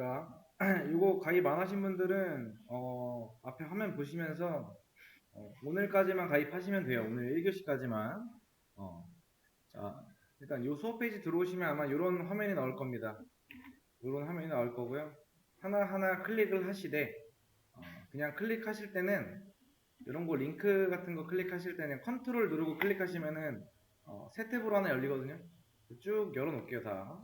자, 이거 가입 안 하신 분들은 어, 앞에 화면 보시면서 어, 오늘까지만 가입하시면 돼요. 오늘 1교시까지만. 어, 자, 일단 이 수업 페이지 들어오시면 아마 이런 화면이 나올 겁니다. 이런 화면이 나올 거고요. 하나하나 클릭을 하시되 어, 그냥 클릭하실 때는 이런 거 링크 같은 거 클릭하실 때는 컨트롤 누르고 클릭하시면은 어, 새 탭으로 하나 열리거든요. 쭉 열어놓을게요 다.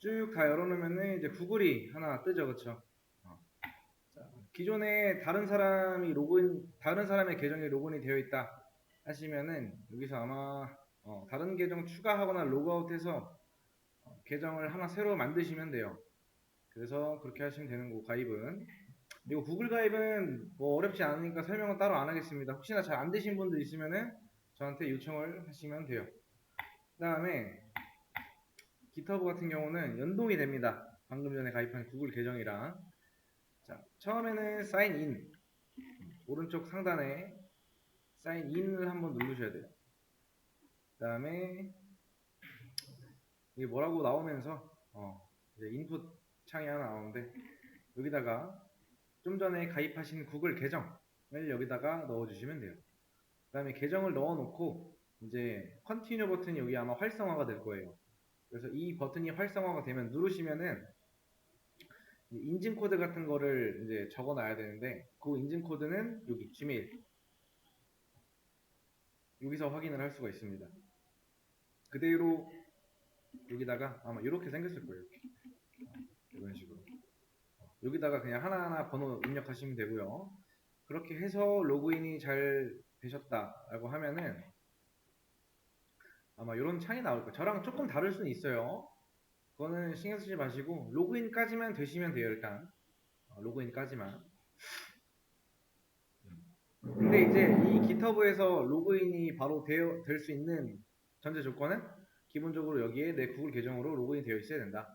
쭉 다 열어놓으면은 이제 구글이 하나 뜨죠. 자, 기존에 다른 사람이 로그인, 다른 사람의 계정이 로그인이 되어 있다 하시면은 여기서 아마 어, 다른 계정 추가하거나 로그아웃해서 어, 계정을 하나 새로 만드시면 돼요. 그래서 그렇게 하시면 되는 거고 가입은 그리고 구글 가입은 뭐 어렵지 않으니까 설명은 따로 안 하겠습니다. 혹시나 잘 안 되신 분들 있으면은 저한테 요청을 하시면 돼요. 그 다음에 GitHub 같은 경우는 연동이 됩니다. 방금 전에 가입한 구글 계정이랑. 자, 처음에는 사인 인. 오른쪽 상단에 사인 인을 한번 누르셔야 돼요. 그 다음에 이게 뭐라고 나오면서 어, 이제 인풋 창이 하나 나오는데 여기다가 좀 전에 가입하신 구글 계정을 여기다가 넣어주시면 돼요. 그 다음에 계정을 넣어놓고 이제 컨티뉴 버튼이 여기 아마 활성화가 될 거예요. 그래서 이 버튼이 활성화가 되면 누르시면은 인증 코드 같은 거를 이제 적어 놔야 되는데 그 인증 코드는 여기 지메일 여기서 확인을 할 수가 있습니다. 그대로 여기다가 아마 이렇게 생겼을 거예요. 이런 식으로 여기다가 그냥 하나하나 번호 입력하시면 되고요. 그렇게 해서 로그인이 잘 되셨다라고 하면은 아마 이런 창이 나올 거예요. 저랑 조금 다를 수는 있어요. 그거는 신경 쓰지 마시고 로그인까지만 되시면 돼요 일단 어, 로그인까지만. 근데 이제 이 GitHub에서 로그인이 바로 될 수 있는 전제 조건은 기본적으로 여기에 내 구글 계정으로 로그인 되어 있어야 된다.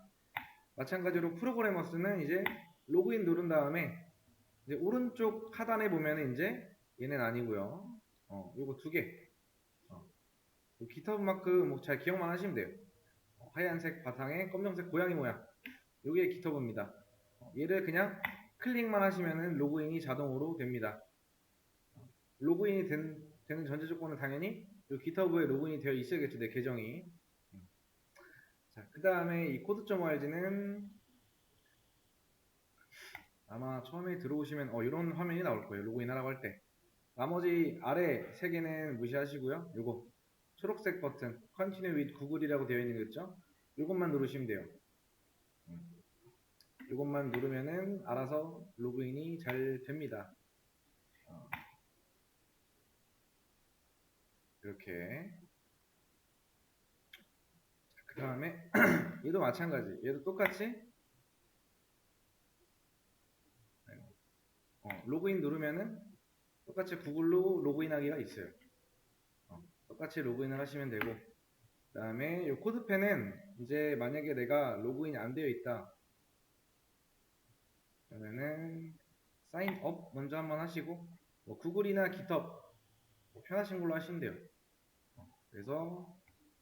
마찬가지로 프로그래머스는 이제 로그인 누른 다음에 이제 오른쪽 하단에 보면은 이제 얘는 아니고요. 어, 요거 두 개. GitHub 마크 뭐잘 기억만 하시면 돼요. 어, 하얀색 바탕에 검정색 고양이 모양. 요게 GitHub입니다. 어, 얘를 그냥 클릭만 하시면은 로그인이 자동으로 됩니다. 어, 로그인이 된, 되는 전제 조건은 당연히 요 GitHub에 로그인이 되어 있어야겠죠, 내 계정이. 음. 자, 그 다음에 이 코드.org는 아마 처음에 들어오시면 어, 이런 화면이 나올 거예요. 로그인 하라고 할 때. 나머지 아래 세 개는 무시하시고요. 요거 초록색 버튼 Continue with Google이라고 되어 있는 거 있죠? 요것만 누르시면 돼요. 음. 요것만 누르면은 알아서 로그인이 잘 됩니다. 어. 이렇게 그 다음에 얘도 마찬가지 얘도 똑같이 어, 로그인 누르면은 똑같이 구글로 로그인하기가 있어요. 어, 똑같이 로그인을 하시면 되고 그 다음에 이 코드펜은 이제 만약에 내가 로그인이 안 되어 있다 그러면은 사인업 먼저 한번 하시고 뭐 구글이나 GitHub 뭐 편하신 걸로 하시면 돼요. 어, 그래서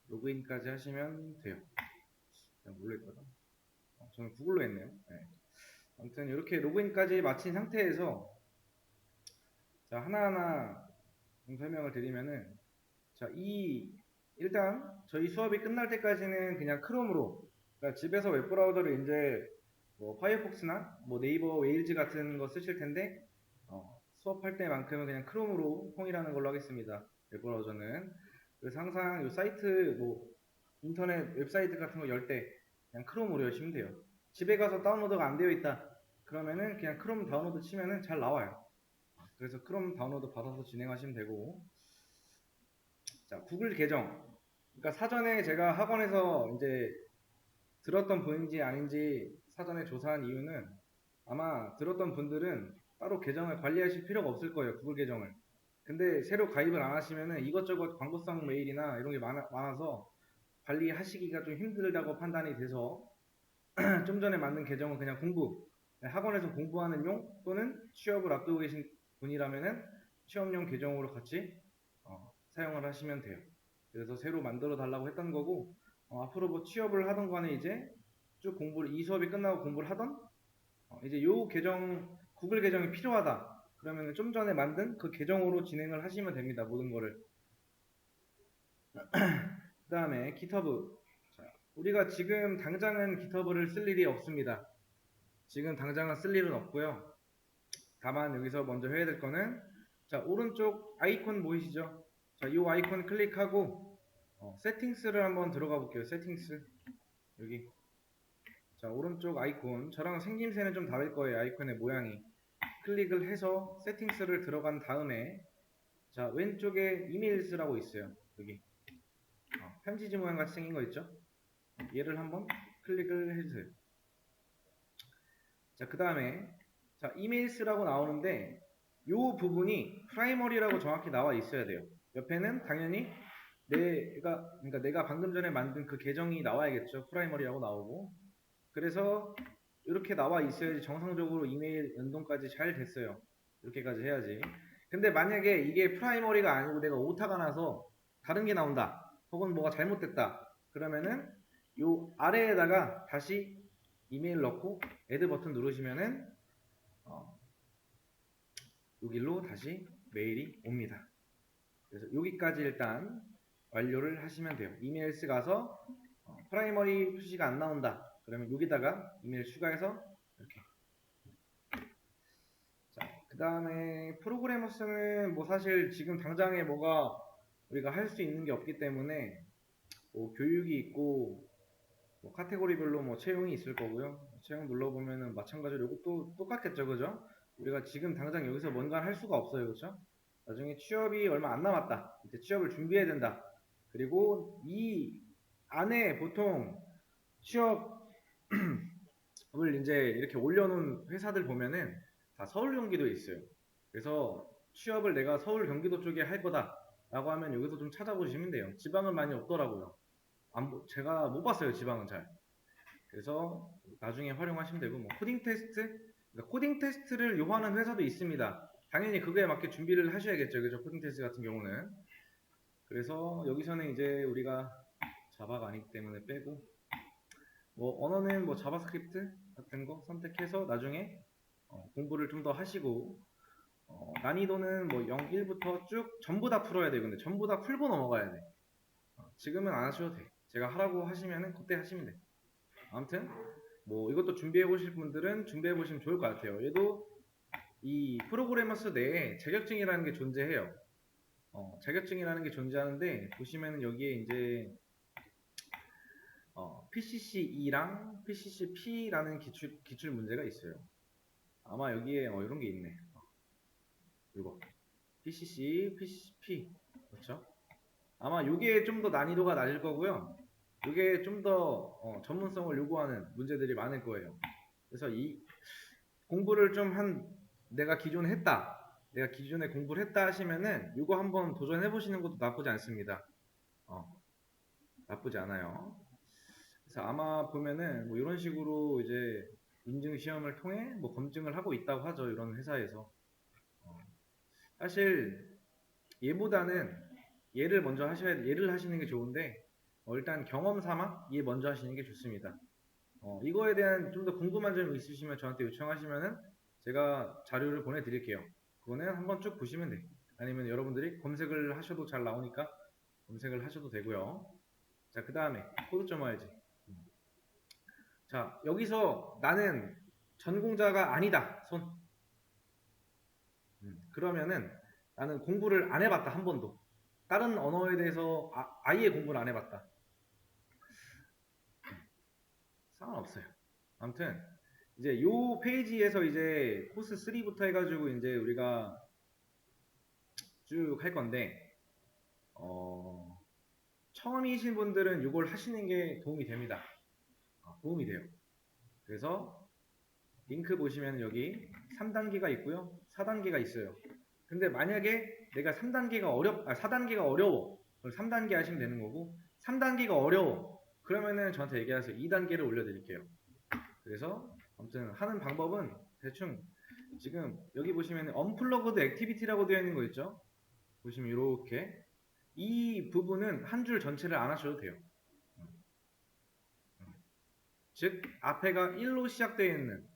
로그인까지 하시면 돼요. 뭘로 했거든? 어, 저는 구글로 했네요. 네. 아무튼 이렇게 로그인까지 마친 상태에서 자 하나하나 좀 설명을 드리면은 자 이 일단 저희 수업이 끝날 때까지는 그냥 크롬으로 그러니까 집에서 웹 브라우저를 이제 뭐 파이어폭스나 뭐 네이버 웨일즈 같은 거 쓰실 텐데 어, 수업할 때만큼은 그냥 크롬으로 통일하는 걸로 하겠습니다. 웹 브라우저는 그래서 항상 이 사이트 뭐 인터넷 웹사이트 같은 거 열 때 그냥 크롬으로 열시면 돼요. 집에 가서 다운로드가 안 되어 있다. 그러면은 그냥 크롬 다운로드 치면은 잘 나와요. 그래서 크롬 다운로드 받아서 진행하시면 되고. 자, 구글 계정. 그러니까 사전에 제가 학원에서 이제 들었던 분인지 아닌지 사전에 조사한 이유는 아마 들었던 분들은 따로 계정을 관리하실 필요가 없을 거예요. 구글 계정을. 근데 새로 가입을 안 하시면은 이것저것 광고성 메일이나 이런 게 많아, 많아서 관리하시기가 좀 힘들다고 판단이 돼서 좀 전에 만든 계정은 그냥 공부 학원에서 공부하는 용 또는 취업을 앞두고 계신 분이라면은 취업용 계정으로 같이 어, 사용을 하시면 돼요. 그래서 새로 만들어 달라고 했던 거고 어, 앞으로 뭐 취업을 하던 간에 이제 쭉 공부를 이 수업이 끝나고 공부를 하던 어, 이제 요 계정 구글 계정이 필요하다. 그러면 좀 전에 만든 그 계정으로 진행을 하시면 됩니다. 모든 거를. 그 다음에. 자, 우리가 지금 당장은 기터브를 쓸 일이 없습니다. 지금 당장은 쓸 일은 없고요. 다만 여기서 먼저 해야 될 거는 자 오른쪽 아이콘 보이시죠? 자, 이 아이콘 클릭하고 어, 세팅스를 한번 들어가 볼게요. 세팅스 여기 자 오른쪽 아이콘 저랑 생김새는 좀 다를 거예요. 아이콘의 모양이 클릭을 해서 세팅스를 들어간 다음에 자 왼쪽에 이메일스라고 있어요. 여기 어, 편지지 모양 같이 생긴 거 있죠? 얘를 한번 클릭을 해주세요. 자 그 다음에 자 이메일스라고 나오는데 요 부분이 프라이머리라고 정확히 나와 있어야 돼요. 옆에는 당연히 내가 그러니까 내가 방금 전에 만든 그 계정이 나와야겠죠. 프라이머리라고 나오고 그래서 이렇게 나와 있어야지 정상적으로 이메일 연동까지 잘 됐어요. 이렇게까지 해야지. 근데 만약에 이게 프라이머리가 아니고 내가 오타가 나서 다른 게 나온다. 혹은 뭐가 잘못됐다. 그러면은 요 아래에다가 다시 이메일 넣고 애드 버튼 누르시면은 어, 여기로 다시 메일이 옵니다. 그래서 여기까지 일단 완료를 하시면 돼요. 이메일스 가서 어, 프라이머리 표시가 안 나온다. 그러면 여기다가 이메일 추가해서 이렇게. 자, 그 다음에 프로그래머스는 뭐 사실 지금 당장에 뭐가 우리가 할 수 있는 게 없기 때문에 뭐 교육이 있고 뭐 카테고리별로 뭐 채용이 있을 거고요. 채용 눌러보면은 마찬가지로 이것도 똑같겠죠, 그죠? 우리가 지금 당장 여기서 뭔가 할 수가 없어요, 그렇죠? 나중에 취업이 얼마 안 남았다. 이제 취업을 준비해야 된다. 그리고 이 안에 보통 취업을 이제 이렇게 올려놓은 회사들 보면은 다 서울 경기도에 있어요. 그래서 취업을 내가 서울 경기도 쪽에 할 거다라고 하면 여기서 좀 찾아보시면 돼요. 지방은 많이 없더라고요. 안, 보- 제가 못 봤어요, 지방은 잘. 그래서 나중에 활용하시면 되고, 뭐, 코딩 테스트? 그러니까 코딩 테스트를 요구하는 회사도 있습니다. 당연히 그거에 맞게 준비를 하셔야겠죠. 그죠? 코딩 테스트 같은 경우는. 그래서 여기서는 이제 우리가 자바가 아니기 때문에 빼고, 뭐, 언어는 뭐 자바스크립트 같은 거 선택해서 나중에 어, 공부를 좀 더 하시고, 어, 난이도는 뭐 0, 1부터 쭉 전부 다 풀어야 돼요. 근데 전부 다 풀고 넘어가야 돼. 어, 지금은 안 하셔도 돼. 제가 하라고 하시면은 그때 하시면 돼. 아무튼 뭐 이것도 준비해 보실 분들은 준비해 보시면 좋을 것 같아요. 얘도 이 프로그래머스 내에 자격증이라는 게 존재해요. 어, 자격증이라는 게 존재하는데 보시면은 여기에 이제 어, PCC2랑 PCC-P라는 기출 기출 문제가 있어요. 아마 여기에 어, 이런 게 있네. 어, 이거 PCC, PCC-P 그렇죠? 아마 이게 좀 더 난이도가 낮을 거고요. 이게 좀더 전문성을 요구하는 문제들이 많을 거예요. 그래서 이 공부를 좀 한 내가 기존에 했다. 내가 기존에 공부를 했다 하시면은 이거 한번 도전해 보시는 것도 나쁘지 않습니다. 어, 나쁘지 않아요. 그래서 아마 보면은 뭐 이런 식으로 이제 인증 시험을 통해 뭐 검증을 하고 있다고 하죠. 이런 회사에서. 어, 사실 얘보다는 얘를 먼저 하셔야 얘를 하시는 게 좋은데 어, 일단 경험 삼아 얘 먼저 하시는 게 좋습니다. 어, 이거에 대한 좀 더 궁금한 점 있으시면 저한테 요청하시면은 제가 자료를 보내드릴게요. 그거는 한번 쭉 보시면 돼. 아니면 여러분들이 검색을 하셔도 잘 나오니까 검색을 하셔도 되고요. 자, 그 다음에 코드 점 와야지. 자, 여기서 나는 전공자가 아니다. 손. 음, 그러면은 나는 공부를 안 해봤다. 한 번도. 다른 언어에 대해서 아, 아예 공부를 안 해봤다. 상관없어요. 아무튼 이제 요 페이지에서 이제 코스 3부터 해가지고 이제 우리가 쭉 할 건데 어, 처음이신 분들은 이걸 하시는 게 도움이 됩니다. 아, 도움이 돼요. 그래서 링크 보시면 여기 3단계가 있고요. 4단계가 있어요. 근데 만약에 내가 3단계가 어렵, 아, 4단계가 어려워. 그럼 3단계 하시면 되는 거고, 3단계가 어려워. 그러면은 저한테 얘기하세요. 2단계를 올려드릴게요. 그래서 아무튼 하는 방법은 대충 지금 여기 보시면 언플러그드 액티비티라고 되어 있는 거 있죠? 보시면 이렇게 이 부분은 한 줄 전체를 안 하셔도 돼요. 즉 앞에가 1로 시작되어 있는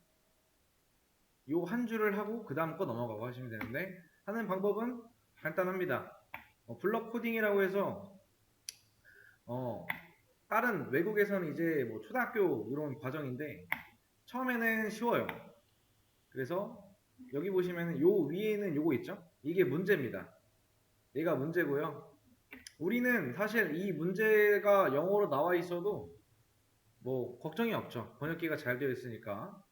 요 한 줄을 하고 그 다음 거 넘어가고 하시면 되는데 하는 방법은 간단합니다. 어, 블럭 코딩이라고 해서 어, 다른 외국에서는 이제 뭐 초등학교 이런 과정인데 처음에는 쉬워요. 그래서 여기 보시면 요 위에는 요거 있죠? 이게 문제입니다. 얘가 문제고요. 우리는 사실 이 문제가 영어로 나와 있어도 뭐 걱정이 없죠. 번역기가 잘 되어 있으니까.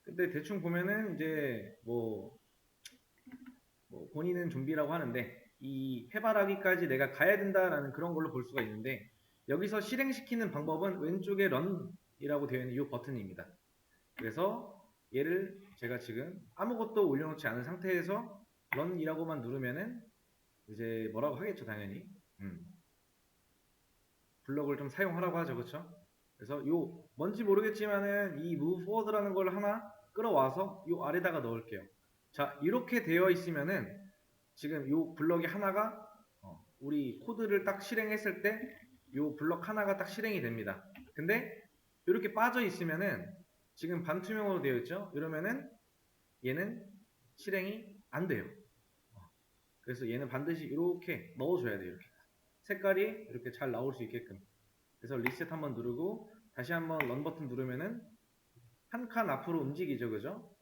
근데 대충 보면은 이제 뭐, 뭐 본인은 좀비라고 하는데 이 해바라기까지 내가 가야 된다라는 그런 걸로 볼 수가 있는데 여기서 실행시키는 방법은 왼쪽에 run이라고 되어 있는 이 버튼입니다. 그래서 얘를 제가 지금 아무것도 올려놓지 않은 상태에서 run이라고만 누르면은 이제 뭐라고 하겠죠 당연히. 음. 블럭을 좀 사용하라고 하죠 그렇죠 그래서 요 뭔지 모르겠지만은 이 move forward라는 걸 하나 끌어와서 요 아래다가 넣을게요. 자 이렇게 되어 있으면은 지금 요 블럭이 하나가 어, 우리 코드를 딱 실행했을 때 요 블럭 하나가 딱 실행이 됩니다. 근데 이렇게 빠져 있으면은 지금 반투명으로 되어 있죠 이러면은 얘는 실행이 안 돼요 그래서 얘는 반드시 이렇게 넣어줘야 돼요. 이렇게. 색깔이 이렇게 잘 나올 수 있게끔. 그래서 리셋 한번 누르고 다시 한번 런 버튼 누르면은 한 칸 앞으로 움직이죠, 그죠?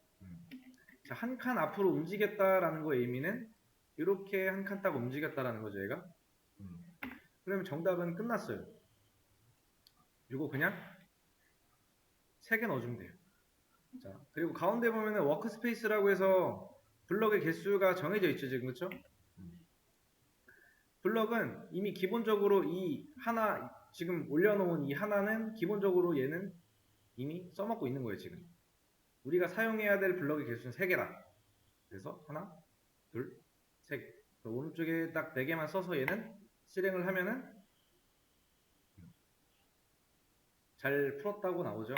자, 한 칸 앞으로 움직였다라는 거의 의미는 이렇게 한 칸 딱 움직였다라는 거죠, 얘가. 그러면 정답은 끝났어요. 이거 그냥 세개 넣어주면 돼요. 자, 그리고 가운데 보면은 워크스페이스라고 해서 블럭의 개수가 정해져 있죠, 지금 그렇죠? 블럭은 이미 기본적으로 이 하나 지금 올려놓은 이 하나는 기본적으로 얘는 이미 써먹고 있는 거예요, 지금. 우리가 사용해야 될 블럭의 개수는 3개다. 그래서 하나, 둘, 세 개. 오른쪽에 딱 4개만 써서 얘는 실행을 하면은 잘 풀었다고 나오죠.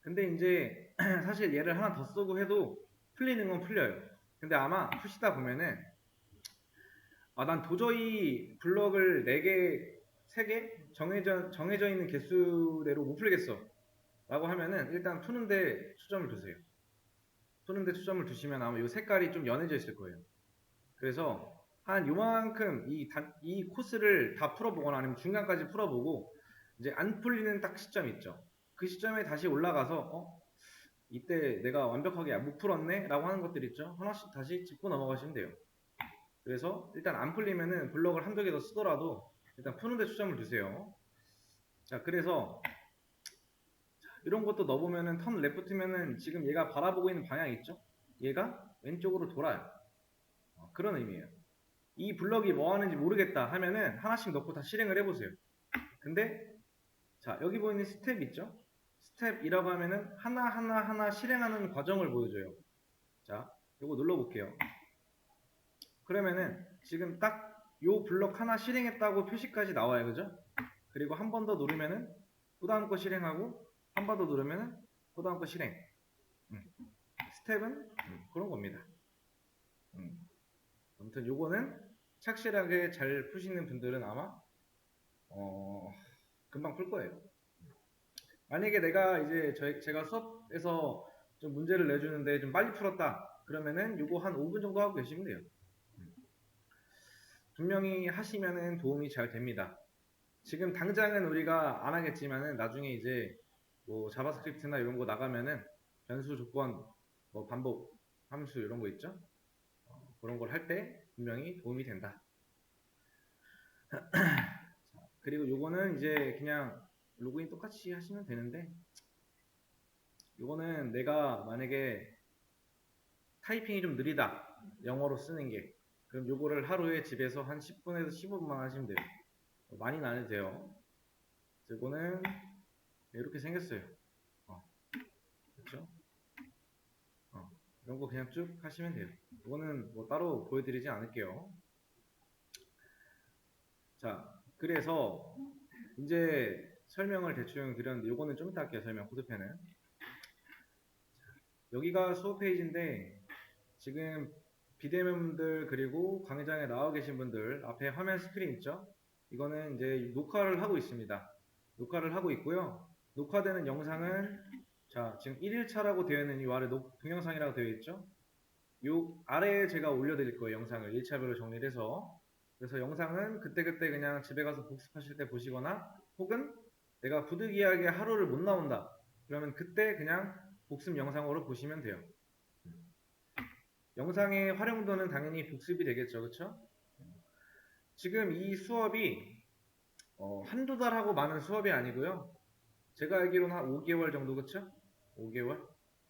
근데 이제 사실 얘를 하나 더 쓰고 해도 풀리는 건 풀려요. 근데 아마 푸시다 보면은 아, 난 도저히 블럭을 4개, 3개 정해져, 정해져 있는 개수대로 못 풀겠어. 라고 하면은 일단 푸는데 초점을 두세요. 푸는데 초점을 두시면 아마 이 색깔이 좀 연해져 있을 거예요. 그래서 한 요만큼 이, 단, 이 코스를 다 풀어보거나 아니면 중간까지 풀어보고 이제 안 풀리는 딱 시점 있죠. 그 시점에 다시 올라가서 어? 이때 내가 완벽하게 못 풀었네? 라고 하는 것들 있죠. 하나씩 다시 짚고 넘어가시면 돼요. 그래서 일단 안 풀리면은 블럭을 한두 개 더 쓰더라도 일단 푸는데 초점을 두세요. 자, 그래서 이런 것도 넣어보면은 턴 레프트면은 지금 얘가 바라보고 있는 방향 있죠? 얘가 왼쪽으로 돌아요. 어, 그런 의미예요. 이 블럭이 뭐 하는지 모르겠다 하면은 하나씩 넣고 다 실행을 해보세요. 근데 자 여기 보이는 스텝 있죠? 스텝이라고 하면은 하나 하나 하나 실행하는 과정을 보여줘요. 자, 이거 눌러볼게요. 그러면은 지금 딱 요 블럭 하나 실행했다고 표시까지 나와요. 그죠? 그리고 한 번 더 누르면은 그 다음 거 실행하고 한 번 더 누르면은 그 다음 거 실행. 음. 스텝은 음, 그런 겁니다. 음. 아무튼 요거는 착실하게 잘 푸시는 분들은 아마 어, 금방 풀 거예요. 만약에 내가 이제 저희, 제가 수업에서 좀 문제를 내주는데 좀 빨리 풀었다. 그러면은 요거 한 5분 정도 하고 계시면 돼요. 분명히 하시면은 도움이 잘 됩니다. 지금 당장은 우리가 안 하겠지만은 나중에 이제 뭐 자바스크립트나 이런 거 나가면은 변수 조건 뭐 반복 함수 이런 거 있죠? 어, 그런 걸 할 때 분명히 도움이 된다. 그리고 요거는 이제 그냥 로그인 똑같이 하시면 되는데 요거는 내가 만약에 타이핑이 좀 느리다 영어로 쓰는 게 그럼 요거를 하루에 집에서 한 10분에서 15분만 하시면 돼요 많이는 안 해도 돼요 요거는 이렇게 생겼어요 어. 그렇죠? 어. 이런 거 그냥 쭉 하시면 돼요 이거는 뭐 따로 보여드리지 않을게요 자 그래서 이제 설명을 대충 드렸는데 요거는 좀 이따 할게요 설명. 코드펜은 여기가 수업 페이지인데 지금 비대면분들 그리고 강의장에 나와 계신 분들 앞에 화면 스크린 있죠? 이거는 이제 녹화를 하고 있습니다. 녹화를 하고 있고요. 녹화되는 영상은 자 지금 1일차라고 되어 있는 이 아래 녹, 동영상이라고 되어 있죠? 요 아래에 제가 올려드릴 거예요 영상을. 1차별로 정리를 해서. 그래서 영상은 그때그때 그냥 집에 가서 복습하실 때 보시거나 혹은 내가 부득이하게 하루를 못 나온다 그러면 그때 그냥 복습 영상으로 보시면 돼요 영상의 활용도는 당연히 복습이 되겠죠 그쵸? 지금 이 수업이 어, 한두 달 하고 많은 수업이 아니고요 제가 알기로는 한 5개월 정도 그쵸? 5개월?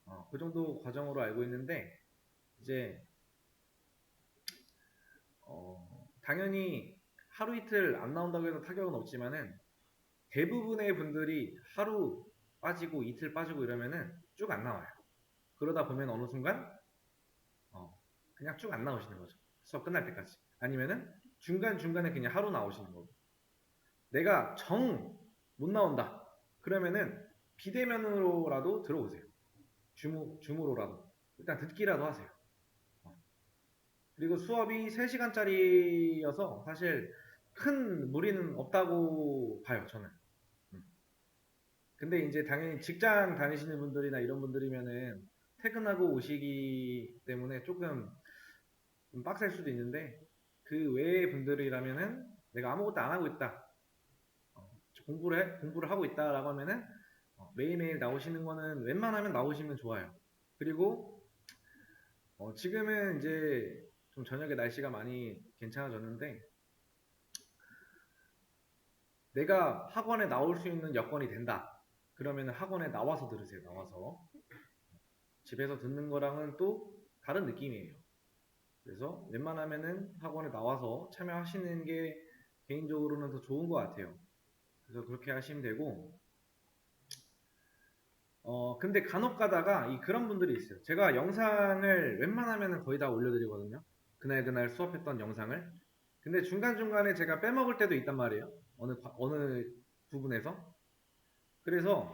어, 그 정도 과정으로 알고 있는데 이제 어, 당연히 하루 이틀 안 나온다고 해서 타격은 없지만은 대부분의 분들이 하루 빠지고 이틀 빠지고 이러면은 쭉 안 나와요. 그러다 보면 어느 순간 어, 그냥 쭉 안 나오시는 거죠. 수업 끝날 때까지. 아니면은 중간중간에 그냥 하루 나오시는 거고. 내가 정 못 나온다. 그러면은 비대면으로라도 들어오세요. 줌, 줌으로라도. 일단 듣기라도 하세요. 그리고 수업이 3시간짜리여서 사실 큰 무리는 없다고 봐요, 저는. 음. 근데 이제 당연히 직장 다니시는 분들이나 이런 분들이면은 퇴근하고 오시기 때문에 조금 좀 빡셀 수도 있는데 그 외의 분들이라면은 내가 아무것도 안 하고 있다. 어, 공부를 해, 공부를 하고 있다라고 하면은 어, 매일매일 나오시는 거는 웬만하면 나오시면 좋아요. 그리고 어, 지금은 이제 좀 저녁에 날씨가 많이 괜찮아졌는데 내가 학원에 나올 수 있는 여건이 된다. 그러면 학원에 나와서 들으세요. 나와서 집에서 듣는 거랑은 또 다른 느낌이에요. 그래서 웬만하면은 학원에 나와서 참여하시는 게 개인적으로는 더 좋은 것 같아요. 그래서 그렇게 하시면 되고 어 근데 간혹 가다가 이 그런 분들이 있어요. 제가 영상을 웬만하면은 거의 다 올려드리거든요. 그날 그날 수업했던 영상을. 근데 중간 중간에 제가 빼먹을 때도 있단 말이에요. 어느 과- 어느 부분에서. 그래서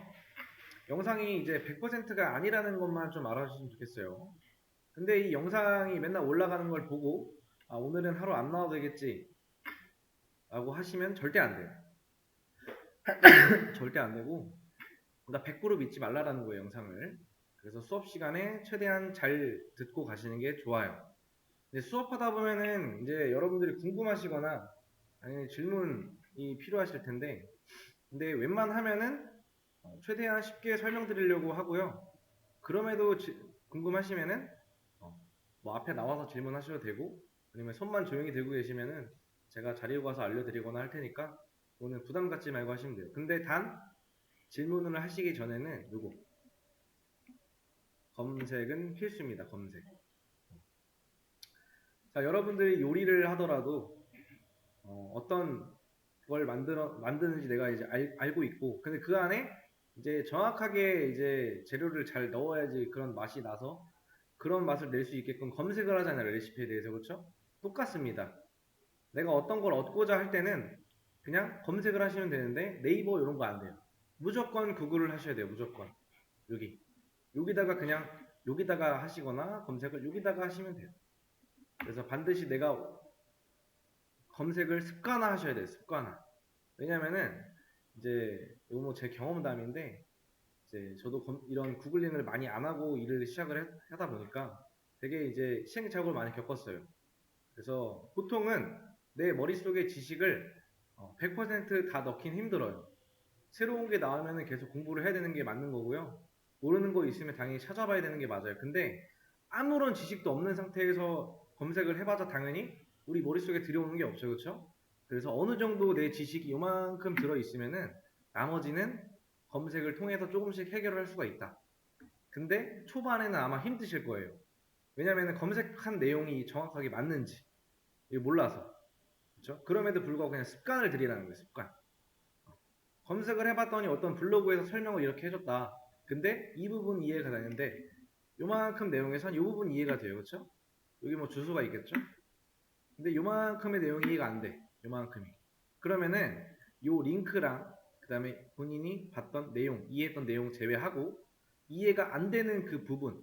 영상이 이제 100%가 아니라는 것만 좀 알아주시면 좋겠어요. 근데 이 영상이 맨날 올라가는 걸 보고 아 오늘은 하루 안 나와도 되겠지 라고 하시면 절대 안 돼요. 절대 안 되고 그러니까 100% 믿지 말라라는 거예요 영상을. 그래서 수업 시간에 최대한 잘 듣고 가시는 게 좋아요. 이제 수업하다 보면은 이제 여러분들이 궁금하시거나 당연히 질문이 필요하실 텐데 근데 웬만하면은 어, 최대한 쉽게 설명드리려고 하고요. 그럼에도 지- 궁금하시면은 어, 뭐 앞에 나와서 질문하셔도 되고 아니면 손만 조용히 들고 계시면은 제가 자리에 가서 알려드리거나 할 테니까 오늘 부담 갖지 말고 하시면 돼요. 근데 단 질문을 하시기 전에는 요거 검색은 필수입니다. 검색. 자, 여러분들이 요리를 하더라도 어, 떤걸 만들어 만드는지 내가 이제 알, 알고 있고, 근데 그 안에 이제 정확하게 이제 재료를 잘 넣어야지 그런 맛이 나서 그런 맛을 낼 수 있게끔 검색을 하잖아요 레시피에 대해서 그렇죠? 똑같습니다. 내가 어떤 걸 얻고자 할 때는 그냥 검색을 하시면 되는데 네이버 이런 거 안 돼요. 무조건 구글을 하셔야 돼요. 무조건 여기 여기다가 그냥 여기다가 하시거나 검색을 여기다가 하시면 돼요. 그래서 반드시 내가 검색을 습관화 하셔야 돼요. 습관화. 왜냐면은 이제 이거 뭐 제 경험담인데 이제 저도 검- 이런 구글링을 많이 안 하고 일을 시작을 해- 하다 보니까 되게 이제 시행착오를 많이 겪었어요. 그래서 보통은 내 머릿속에 지식을 100%다 넣긴 힘들어요. 새로운 게 나오면 계속 공부를 해야 되는 게 맞는 거고요. 모르는 거 있으면 당연히 찾아봐야 되는 게 맞아요. 근데 아무런 지식도 없는 상태에서 검색을 해봐자 당연히 우리 머릿속에 들여오는 게 없죠. 그렇죠? 그래서 어느 정도 내 지식이 요만큼 들어있으면은 나머지는 검색을 통해서 조금씩 해결을 할 수가 있다. 근데 초반에는 아마 힘드실 거예요. 왜냐면 검색한 내용이 정확하게 맞는지 몰라서 그렇죠? 그럼에도 불구하고 그냥 습관을 들이라는 거예요. 습관. 검색을 해봤더니 어떤 블로그에서 설명을 이렇게 해줬다. 근데 이 부분 이해가 되는데 요만큼 내용에선 이 부분 이해가 돼요. 그렇죠? 여기 뭐 주소가 있겠죠? 근데 요만큼의 내용이 이해가 안 돼. 요만큼이. 그러면은 요 링크랑 그 다음에 본인이 봤던 내용, 이해했던 내용 제외하고 이해가 안 되는 그 부분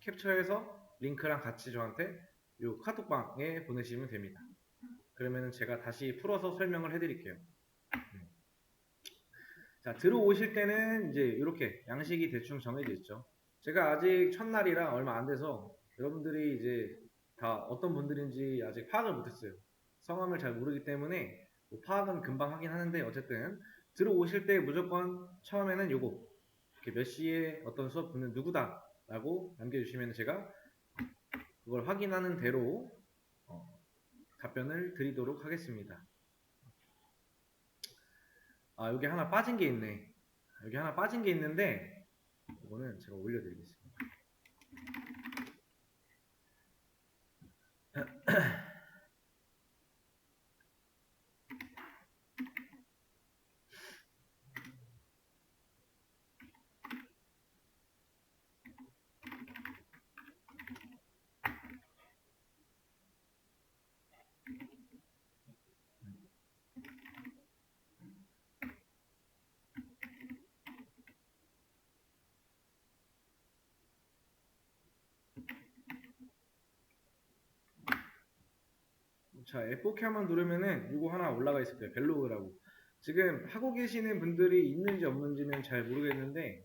캡처해서 링크랑 같이 저한테 요 카톡방에 보내시면 됩니다. 그러면은 제가 다시 풀어서 설명을 해드릴게요. 음. 자, 들어오실 때는 이제 이렇게 양식이 대충 정해져 있죠. 제가 아직 첫날이라 얼마 안 돼서 여러분들이 이제 다 어떤 분들인지 아직 파악을 못했어요. 성함을 잘 모르기 때문에 뭐 파악은 금방 하긴 하는데 어쨌든 들어오실 때 무조건 처음에는 요거 몇 시에 어떤 수업 듣는 누구다라고 남겨주시면 제가 그걸 확인하는 대로 어, 답변을 드리도록 하겠습니다. 아 여기 하나 빠진 게 있네. 여기 하나 빠진 게 있는데 이거는 제가 올려드리겠습니다. 자, F4키 한번 누르면은 이거 하나 올라가 있을 거예요. 벨로그라고. 지금 하고 계시는 분들이 있는지 없는지는 잘 모르겠는데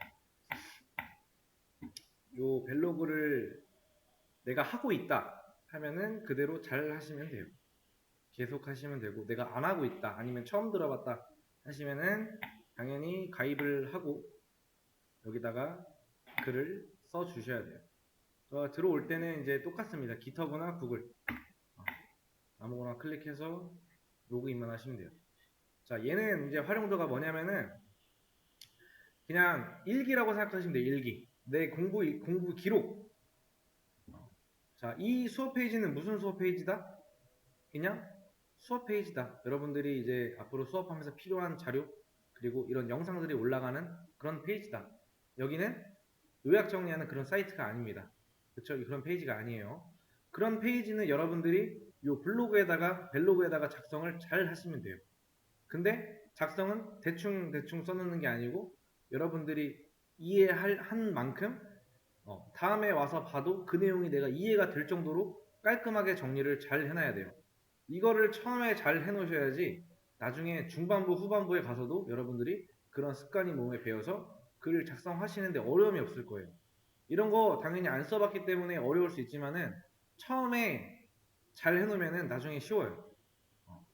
요 벨로그를 내가 하고 있다 하면은 그대로 잘 하시면 돼요. 계속 하시면 되고 내가 안 하고 있다 아니면 처음 들어봤다 하시면은 당연히 가입을 하고 여기다가 글을 써 주셔야 돼요. 저 들어올 때는 이제 똑같습니다. 기터브나 구글 아무거나 클릭해서 로그인만 하시면 돼요. 자, 얘는 이제 활용도가 뭐냐면은 그냥 일기라고 생각하시면 돼요. 일기. 내 공부 공부 기록. 자, 이 수업 페이지는 무슨 수업 페이지다? 그냥 수업 페이지다. 여러분들이 이제 앞으로 수업하면서 필요한 자료 그리고 이런 영상들이 올라가는 그런 페이지다. 여기는 요약 정리하는 그런 사이트가 아닙니다. 그렇죠? 그런 페이지가 아니에요. 그런 페이지는 여러분들이 요 블로그에다가 벨로그에다가 작성을 잘 하시면 돼요. 근데 작성은 대충 대충 써놓는 게 아니고 여러분들이 이해할 한 만큼 어, 다음에 와서 봐도 그 내용이 내가 이해가 될 정도로 깔끔하게 정리를 잘 해놔야 돼요. 이거를 처음에 잘 해놓으셔야지 나중에 중반부 후반부에 가서도 여러분들이 그런 습관이 몸에 배어서 글을 작성하시는데 어려움이 없을 거예요. 이런 거 당연히 안 써봤기 때문에 어려울 수 있지만은 처음에 잘 해놓으면은 나중에 쉬워요. 어.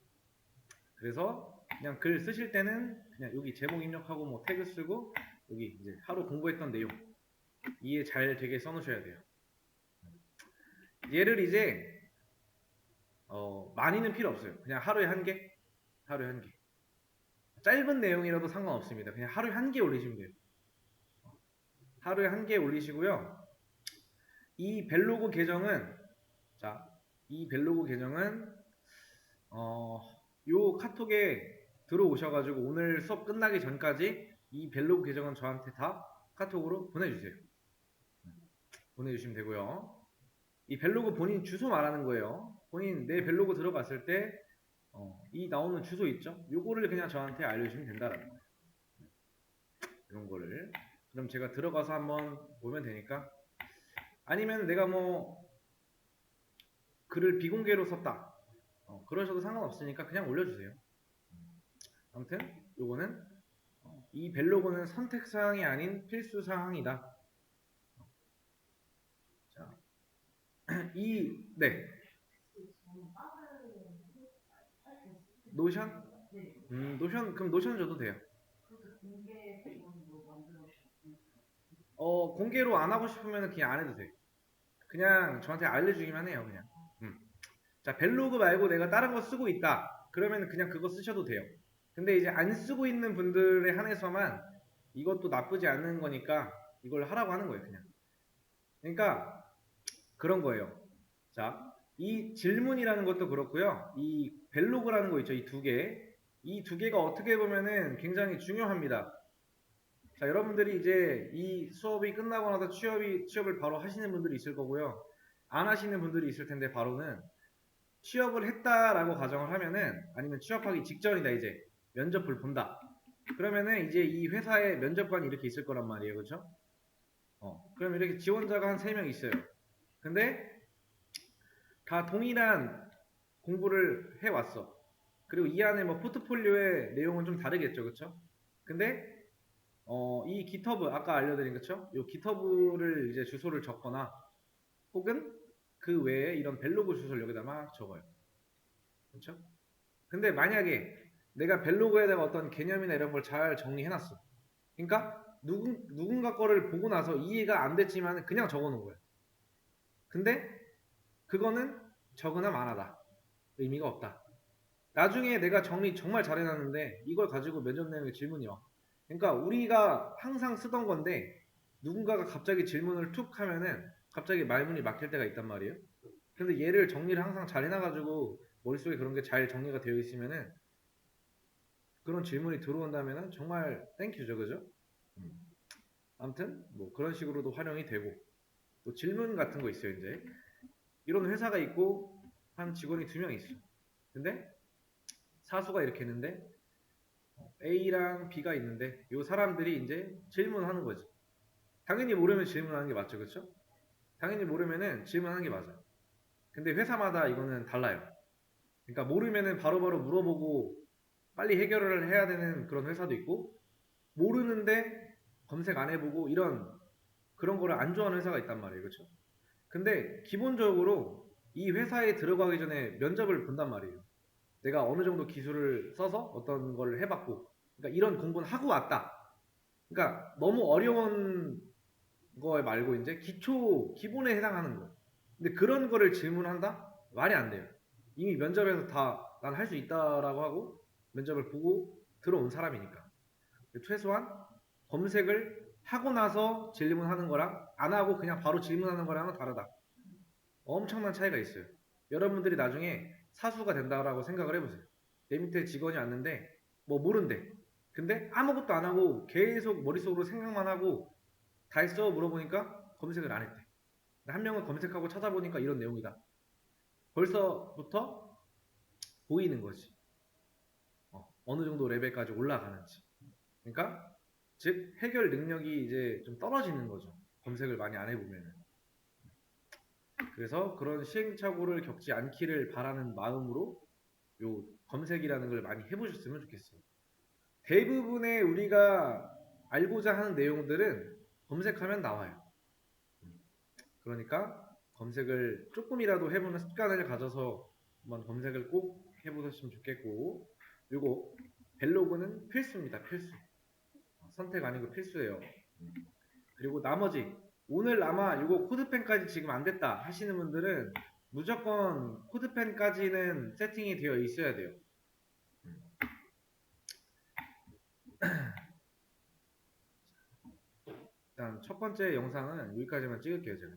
그래서 그냥 글 쓰실 때는 그냥 여기 제목 입력하고 뭐 태그 쓰고 여기 이제 하루 공부했던 내용 이해 잘 되게 써놓으셔야 돼요. 얘를 이제 어, 많이는 필요 없어요. 그냥 하루에 한 개, 하루에 한 개. 짧은 내용이라도 상관없습니다. 그냥 하루에 한 개 올리시면 돼요. 하루에 한 개 올리시고요. 이 벨로그 계정은 자, 이 벨로그 계정은 어, 요 카톡에 들어오셔가지고 오늘 수업 끝나기 전까지 이 벨로그 계정은 저한테 다 카톡으로 보내주세요. 보내주시면 되고요. 이 벨로그 본인 주소 말하는 거예요. 본인 내 벨로그 들어갔을 때, 어, 이 나오는 주소 있죠? 요거를 그냥 저한테 알려주시면 된다라는 거예요. 이런 거를. 그럼 제가 들어가서 한번 보면 되니까. 아니면 내가 뭐, 글을 비공개로 썼다. 어, 그러셔도 상관없으니까 그냥 올려주세요. 아무튼, 요거는, 어, 이 벨로그는 선택 사항이 아닌 필수 사항이다. 이, 네. 노션? 음, 노션, 그럼 노션 줘도 돼요. 어, 공개로 안 하고 싶으면 그냥 안 해도 돼. 그냥 저한테 알려주기만 해요, 그냥. 음. 자, 벨로그 말고 내가 다른 거 쓰고 있다. 그러면 그냥 그거 쓰셔도 돼요. 근데 이제 안 쓰고 있는 분들에 한해서만 이것도 나쁘지 않은 거니까 이걸 하라고 하는 거예요, 그냥. 그러니까 그런 거예요. 자, 이 질문이라는 것도 그렇고요. 이 벨로그라는 거 있죠. 이 두 개. 이 두 개가 어떻게 보면은 굉장히 중요합니다. 자, 여러분들이 이제 이 수업이 끝나고 나서 취업이, 취업을 바로 하시는 분들이 있을 거고요. 안 하시는 분들이 있을 텐데 바로는 취업을 했다라고 가정을 하면은 아니면 취업하기 직전이다 이제 면접을 본다. 그러면은 이제 이 회사에 면접관이 이렇게 있을 거란 말이에요. 그렇죠? 어, 그럼 이렇게 지원자가 한 3명 있어요. 근데 다 동일한 공부를 해 왔어. 그리고 이 안에 뭐 포트폴리오의 내용은 좀 다르겠죠, 그쵸? 근데 어, 이 GitHub 아까 알려드린 그쵸? 이 GitHub를 이제 주소를 적거나 혹은 그 외에 이런 벨로그 주소를 여기다 막 적어요. 그렇죠? 근데 만약에 내가 벨로그에다가 어떤 개념이나 이런 걸 잘 정리해놨어. 그러니까 누군, 누군가 거를 보고 나서 이해가 안 됐지만 그냥 적어놓은 거야. 근데 그거는 적으나 마나다. 의미가 없다. 나중에 내가 정리 정말 잘해놨는데 이걸 가지고 면접 내용에 질문이 와. 그러니까 우리가 항상 쓰던 건데 누군가가 갑자기 질문을 툭 하면은 갑자기 말문이 막힐 때가 있단 말이에요. 근데 얘를 정리를 항상 잘 해놔가지고 머릿속에 그런 게 잘 정리가 되어 있으면은 그런 질문이 들어온다면은 정말 땡큐죠, 그죠? 음. 아무튼 뭐 그런 식으로도 활용이 되고 또 질문 같은 거 있어요, 이제 이런 회사가 있고 한 직원이 두 명 있어. 근데 사수가 이렇게 했는데 A랑 B가 있는데 이 사람들이 이제 질문하는 거지. 당연히 모르면 질문하는 게 맞죠, 그렇죠? 당연히 모르면은 질문하는 게 맞아. 근데 회사마다 이거는 달라요. 그러니까 모르면은 바로 바로 물어보고 빨리 해결을 해야 되는 그런 회사도 있고 모르는데 검색 안 해보고 이런 그런 거를 안 좋아하는 회사가 있단 말이에요, 그렇죠? 근데 기본적으로 이 회사에 들어가기 전에 면접을 본단 말이에요. 내가 어느 정도 기술을 써서 어떤 걸 해봤고, 그러니까 이런 공부는 하고 왔다. 그러니까 너무 어려운 거 말고 이제 기초 기본에 해당하는 거. 근데 그런 거를 질문한다? 말이 안 돼요. 이미 면접에서 다 난 할 수 있다라고 하고 면접을 보고 들어온 사람이니까. 최소한 검색을 하고 나서 질문하는 거랑 안 하고 그냥 바로 질문하는 거랑은 다르다. 엄청난 차이가 있어요. 여러분들이 나중에 사수가 된다라고 생각을 해보세요. 내 밑에 직원이 왔는데 뭐 모른대. 근데 아무것도 안 하고 계속 머릿속으로 생각만 하고 다 했어 물어보니까 검색을 안 했대. 한 명은 검색하고 찾아보니까 이런 내용이다. 벌써부터 보이는 거지. 어, 느 정도 레벨까지 올라가는지. 그러니까 즉 해결 능력이 이제 좀 떨어지는 거죠. 검색을 많이 안 해보면은. 그래서 그런 시행착오를 겪지 않기를 바라는 마음으로 요 검색이라는 걸 많이 해보셨으면 좋겠어요. 대부분의 우리가 알고자 하는 내용들은 검색하면 나와요. 그러니까 검색을 조금이라도 해보는 습관을 가져서 한번 검색을 꼭 해보셨으면 좋겠고 요거 벨로그는 필수입니다. 필수. 선택 아니고 필수예요. 그리고 나머지 오늘 아마 이거 코드펜까지 지금 안 됐다 하시는 분들은 무조건 코드펜까지는 세팅이 되어 있어야 돼요. 일단 첫 번째 영상은 여기까지만 찍을게요 제가.